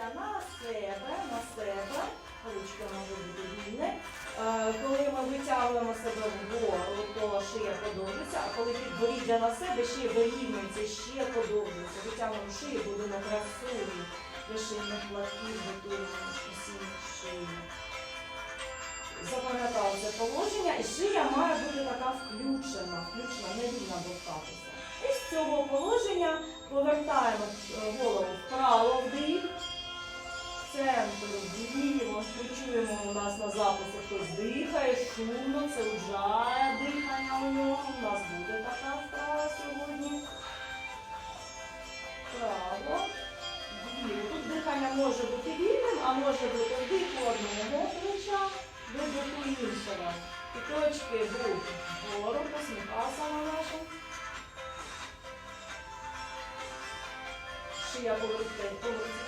повертаємося на себе, на себе. Ручка може бути вільна. Е, Коли ми витягуємо себе вгору, то шия подовжується, а коли підборіддя на себе, ще вирівнюється, ще подовжується. Витягуємо шию, будемо красиві. Для шийних платків готуємо усі шиї. Запам'ятали це положення, і шия має бути така включена, включена, не вільна бовтатися. І з цього положення повертаємо Ми чуємо у нас на записі, хтось дихає, шумно, це уджає дихання у нього. У нас буде така вправа сьогодні. Вліво. Тут дихання може бути вільним, а може бути вдих одного плеча, видих іншого. І точки будуть вгору, посміхасана наша. Шия повертається